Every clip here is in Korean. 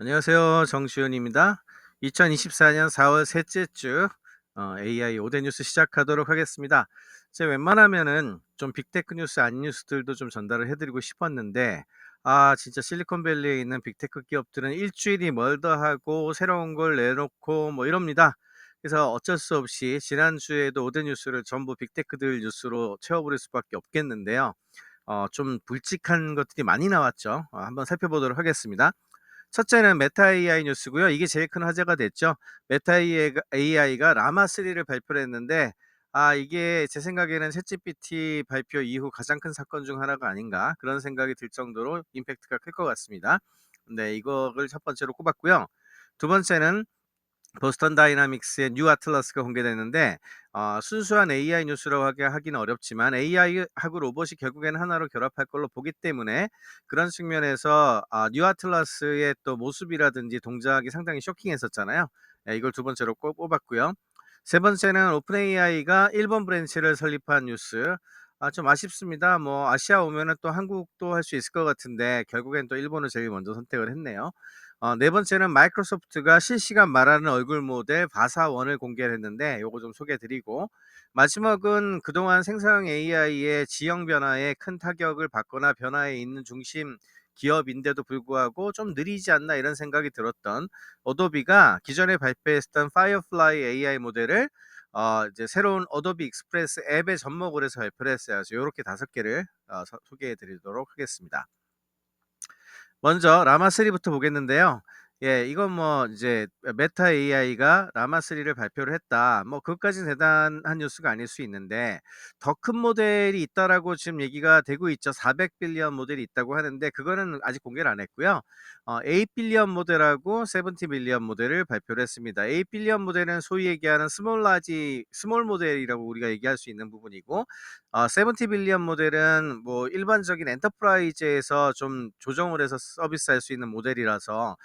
안녕하세요. 정시훈입니다. 2024년 4월 셋째 주 어, AI 5대 뉴스 시작하도록 하겠습니다. 제가 웬만하면은 좀 빅테크 뉴스 아닌 뉴스들도 좀 전달을 해드리고 싶었는데 아 진짜 실리콘밸리에 있는 빅테크 기업들은 일주일이 멀다 하고 새로운 걸 내놓고 뭐 이럽니다. 그래서 어쩔 수 없이 지난주에도 5대 뉴스를 전부 빅테크들 뉴스로 채워버릴 수밖에 없겠는데요. 어, 좀 굵직한 것들이 많이 나왔죠. 어, 한번 살펴보도록 하겠습니다. 첫째는 메타 AI 뉴스고요. 이게 제일 큰 화제가 됐죠. 메타 AI가 라마 3를 발표를 했는데 아 이게 제 생각에는 챗GPT 발표 이후 가장 큰 사건 중 하나가 아닌가 그런 생각이 들 정도로 임팩트가 클 것 같습니다. 네, 이거를 첫 번째로 꼽았고요. 두 번째는 보스턴 다이나믹스의 뉴 아틀라스가 공개됐는데 어, 순수한 AI 뉴스라고 하기는 어렵지만 AI하고 로봇이 결국에는 하나로 결합할 걸로 보기 때문에 그런 측면에서 어, 뉴 아틀라스의 또 모습이라든지 동작이 상당히 쇼킹했었잖아요. 네, 이걸 두 번째로 꼭 뽑았고요. 세 번째는 오픈 AI가 일본 브랜치를 설립한 뉴스. 아, 좀 아쉽습니다. 뭐 아시아 오면은 또 한국도 할 수 있을 것 같은데 결국엔 또 일본을 제일 먼저 선택을 했네요. 어, 네 번째는 마이크로소프트가 실시간 말하는 얼굴 모델 바사1을 공개를 했는데 요거 좀 소개해 드리고 마지막은 그동안 생성형 AI의 지형 변화에 큰 타격을 받거나 변화에 있는 중심 기업인데도 불구하고 좀 느리지 않나 이런 생각이 들었던 어도비가 기존에 발표했던 파이어플라이 AI 모델을 어, 이제 새로운 어도비 익스프레스 앱에 접목을 해서 발표를 했어요. 그래서 이렇게 다섯 개를 어, 소개해 드리도록 하겠습니다. 먼저 라마3부터 보겠는데요. 예, 이건 뭐 이제 메타 AI가 라마 3를 발표를 했다. 뭐 그것까지는 대단한 뉴스가 아닐 수 있는데 더 큰 모델이 있다라고 지금 얘기가 되고 있죠. 400 빌리언 모델이 있다고 하는데 그거는 아직 공개를 안 했고요. 어, 8 빌리언 모델하고 70 빌리언 모델을 발표를 했습니다. 8 빌리언 모델은 소위 얘기하는 스몰 라지 스몰 모델이라고 우리가 얘기할 수 있는 부분이고 어, 70 빌리언 모델은 뭐 일반적인 엔터프라이즈에서 좀 조정을 해서 서비스할 수 있는 모델이라서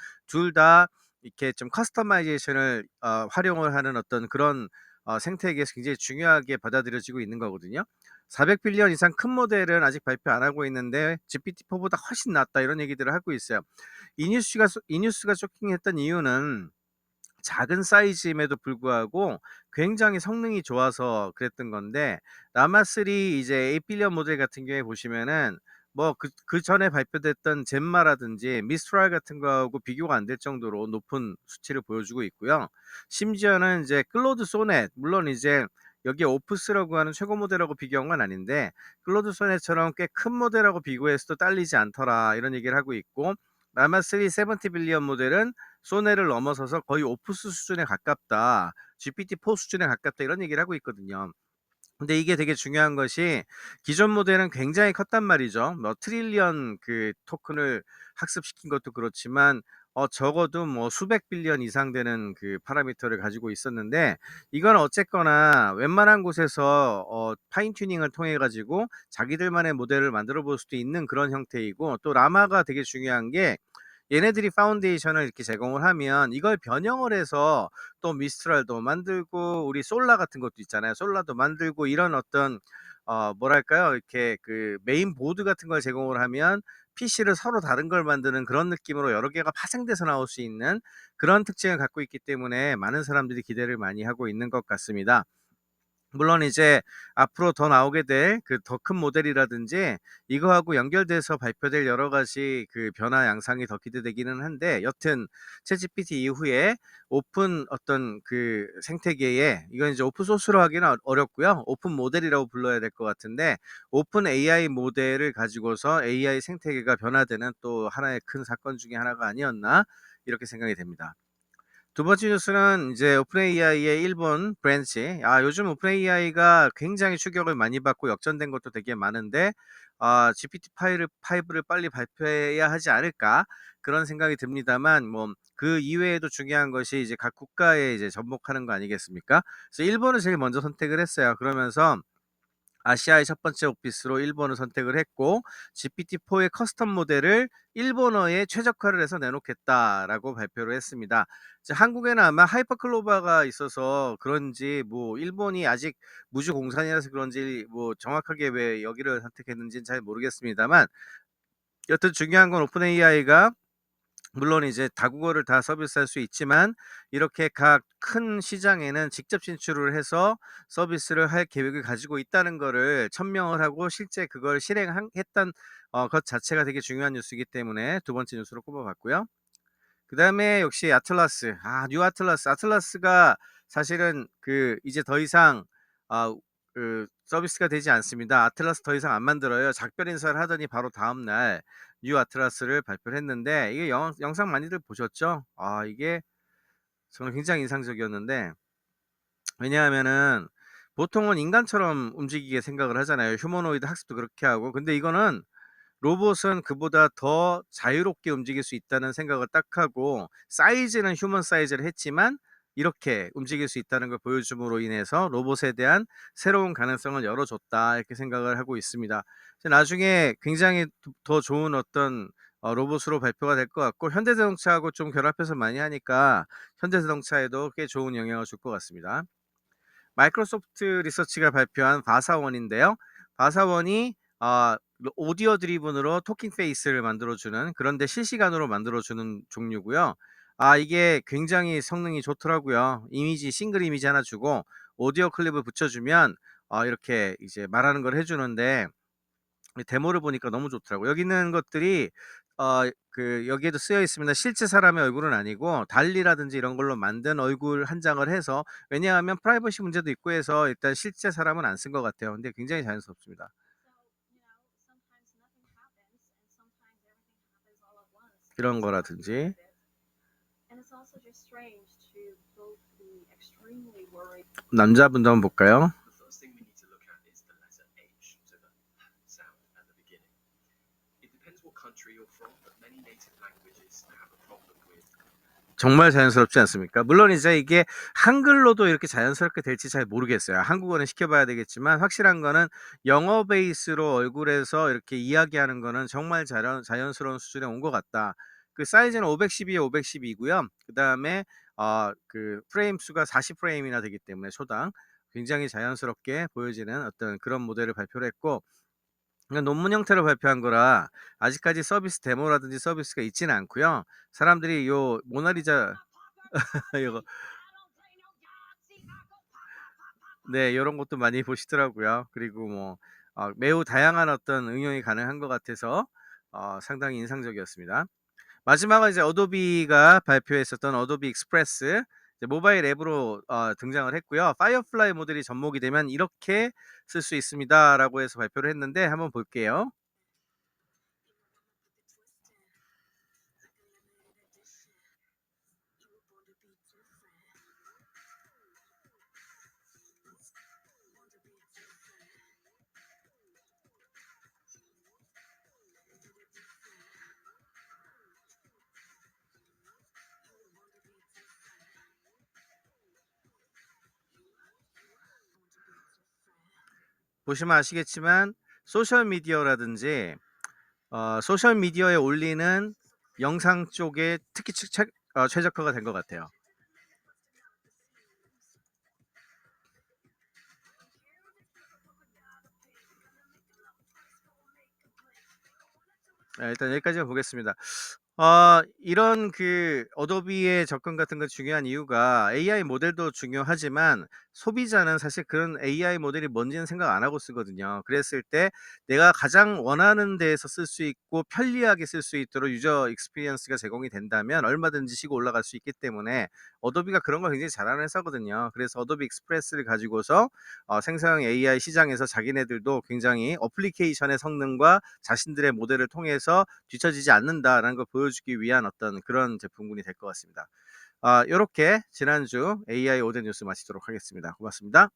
둘 다 이렇게 좀 커스터마이제이션을 어, 활용을 하는 어떤 그런 어, 생태계에서 굉장히 중요하게 받아들여지고 있는 거거든요. 400빌리언 이상 큰 모델은 아직 발표 안 하고 있는데 GPT-4보다 훨씬 낫다 이런 얘기들을 하고 있어요. 이 뉴스가 이 뉴스가 쇼킹했던 이유는 작은 사이즈임에도 불구하고 굉장히 성능이 좋아서 그랬던 건데 라마3 이제 8빌리언 모델 같은 경우에 보시면은 뭐 그, 그 전에 발표됐던 젠마라든지 미스트랄 같은 거하고 비교가 안 될 정도로 높은 수치를 보여주고 있고요. 심지어는 이제 클로드 소넷 물론 이제 여기에 오프스라고 하는 최고 모델하고 비교한 건 아닌데 클로드 소넷처럼 꽤 큰 모델하고 비교해서도 딸리지 않더라 이런 얘기를 하고 있고 라마3 70빌리언 모델은 소네를 넘어서서 거의 오프스 수준에 가깝다. GPT-4 수준에 가깝다 이런 얘기를 하고 있거든요. 근데 이게 되게 중요한 것이 기존 모델은 굉장히 컸단 말이죠. 뭐 트릴리언 그 토큰을 학습시킨 것도 그렇지만 어 적어도 뭐 수백 빌리언 이상 되는 그 파라미터를 가지고 있었는데 이건 어쨌거나 웬만한 곳에서 어 파인 튜닝을 통해 가지고 자기들만의 모델을 만들어 볼 수도 있는 그런 형태이고 또 라마가 되게 중요한 게 얘네들이 파운데이션을 이렇게 제공을 하면 이걸 변형을 해서 또 미스트랄도 만들고 우리 솔라 같은 것도 있잖아요. 솔라도 만들고 이런 어떤 어 뭐랄까요? 이렇게 그 메인 보드 같은 걸 제공을 하면 PC를 서로 다른 걸 만드는 그런 느낌으로 여러 개가 파생돼서 나올 수 있는 그런 특징을 갖고 있기 때문에 많은 사람들이 기대를 많이 하고 있는 것 같습니다. 물론 이제 앞으로 더 나오게 될 그 더 큰 모델이라든지 이거하고 연결돼서 발표될 여러 가지 그 변화 양상이 더 기대되기는 한데 여튼 챗GPT 이후에 오픈 어떤 그 생태계에 이건 이제 오픈 소스로 하기는 어, 어렵고요. 오픈 모델이라고 불러야 될 것 같은데 오픈 AI 모델을 가지고서 AI 생태계가 변화되는 또 하나의 큰 사건 중에 하나가 아니었나 이렇게 생각이 됩니다. 두 번째 뉴스는 이제 오픈 AI의 일본 브랜치. 아, 요즘 오픈 AI가 굉장히 추격을 많이 받고 역전된 것도 되게 많은데, 아, GPT-5를, 5를 빨리 발표해야 하지 않을까? 그런 생각이 듭니다만, 뭐, 그 이외에도 중요한 것이 이제 각 국가에 이제 접목하는 거 아니겠습니까? 그래서 일본을 제일 먼저 선택을 했어요. 그러면서 아시아의 첫 번째 오피스로 일본을 선택을 했고 GPT-4의 커스텀 모델을 일본어에 최적화를 해서 내놓겠다라고 발표를 했습니다. 한국에는 아마 하이퍼클로바가 있어서 그런지 뭐 일본이 아직 무주 공산이라서 그런지 뭐 정확하게 왜 여기를 선택했는지는 잘 모르겠습니다만 여튼 중요한 건 오픈 AI가 물론 이제 다국어를 다 서비스할 수 있지만 이렇게 각 큰 시장에는 직접 진출을 해서 서비스를 할 계획을 가지고 있다는 거를 천명을 하고 실제 그걸 실행했던 어, 것 자체가 되게 중요한 뉴스이기 때문에 두 번째 뉴스로 꼽아봤고요. 그 다음에 역시 아틀라스, 아, 뉴 아틀라스. 아틀라스가 사실은 그 이제 더 이상 아, 그 서비스가 되지 않습니다. 아틀라스 더 이상 안 만들어요. 작별 인사를 하더니 바로 다음 날 뉴 아틀라스를 발표를 했는데 이게 영, 영상 많이들 보셨죠? 아, 이게 저는 굉장히 인상적이었는데 왜냐하면은 보통은 인간처럼 움직이게 생각을 하잖아요. 휴머노이드 학습도 그렇게 하고. 근데 이거는 로봇은 그보다 더 자유롭게 움직일 수 있다는 생각을 딱 하고 사이즈는 휴먼 사이즈를 했지만 이렇게 움직일 수 있다는 걸 보여줌으로 인해서 로봇에 대한 새로운 가능성을 열어줬다 이렇게 생각을 하고 있습니다. 나중에 굉장히 더 좋은 어떤 어, 로봇으로 발표가 될 것 같고 현대자동차하고 좀 결합해서 많이 하니까 현대자동차에도 꽤 좋은 영향을 줄 것 같습니다. 마이크로소프트 리서치가 발표한 바사원인데요. 바사원이 아, 오디오 드리븐으로 토킹 페이스를 만들어주는 그런데 실시간으로 만들어주는 종류고요. 아, 이게 굉장히 성능이 좋더라고요. 이미지 싱글 이미지 하나 주고 오디오 클립을 붙여주면 어, 이렇게 이제 말하는 걸 해주는데 데모를 보니까 너무 좋더라고요. 여기 있는 것들이 어, 그 여기에도 쓰여 있습니다. 실제 사람의 얼굴은 아니고 달리라든지 이런 걸로 만든 얼굴 한 장을 해서 왜냐하면 프라이버시 문제도 있고 해서 일단 실제 사람은 안 쓴 것 같아요. 근데 굉장히 자연스럽습니다. 이런 거라든지 남자분도 한번 볼까요? The first thing we need to look at is the letter H, so the sound at the beginning. It depends what country you're from, but many native languages have a problem with 정말 자연스럽지 않습니까? 물론 이제 이게 한글로도 이렇게 자연스럽게 될지 잘 모르겠어요. 한국어는 시켜봐야 되겠지만 확실한 거는 영어 베이스로 얼굴에서 이렇게 이야기하는 거는 정말 자연, 자연스러운 수준에 온 것 같다. 그 사이즈는 512에 512고요. 그 다음에 어, 그 프레임 수가 40프레임이나 되기 때문에 초당 굉장히 자연스럽게 보여지는 어떤 그런 모델을 발표를 했고 그냥 논문 형태로 발표한 거라 아직까지 서비스 데모라든지 서비스가 있지는 않고요. 사람들이 요 모나리자 이거 네, 이런 것도 많이 보시더라고요. 그리고 뭐 어, 매우 다양한 어떤 응용이 가능한 것 같아서 어, 상당히 인상적이었습니다. 마지막은 이제 어도비가 발표했었던 어도비 익스프레스 모바일 앱으로 어, 등장을 했고요. 파이어플라이 모델이 접목이 되면 이렇게 쓸 수 있습니다라고 해서 발표를 했는데 한번 볼게요. 보시면 아시겠지만 소셜 미디어라든지 어, 소셜 미디어에 올리는 영상 쪽에 특히 최, 최, 어, 최적화가 된 것 같아요. 네, 일단 여기까지 보겠습니다. 어, 이런 그 어도비의 접근 같은 건 중요한 이유가 AI 모델도 중요하지만 소비자는 사실 그런 AI 모델이 뭔지는 생각 안 하고 쓰거든요. 그랬을 때 내가 가장 원하는 데에서 쓸 수 있고 편리하게 쓸 수 있도록 유저 익스피리언스가 제공이 된다면 얼마든지 치고 올라갈 수 있기 때문에 어도비가 그런 걸 굉장히 잘하는 회사거든요. 그래서 어도비 익스프레스를 가지고서 어, 생성형 AI 시장에서 자기네들도 굉장히 어플리케이션의 성능과 자신들의 모델을 통해서 뒤처지지 않는다라는 걸 보여주기 위한 어떤 그런 제품군이 될 것 같습니다. 아, 이렇게 지난주 AI 오덴 뉴스 마치도록 하겠습니다. 고맙습니다.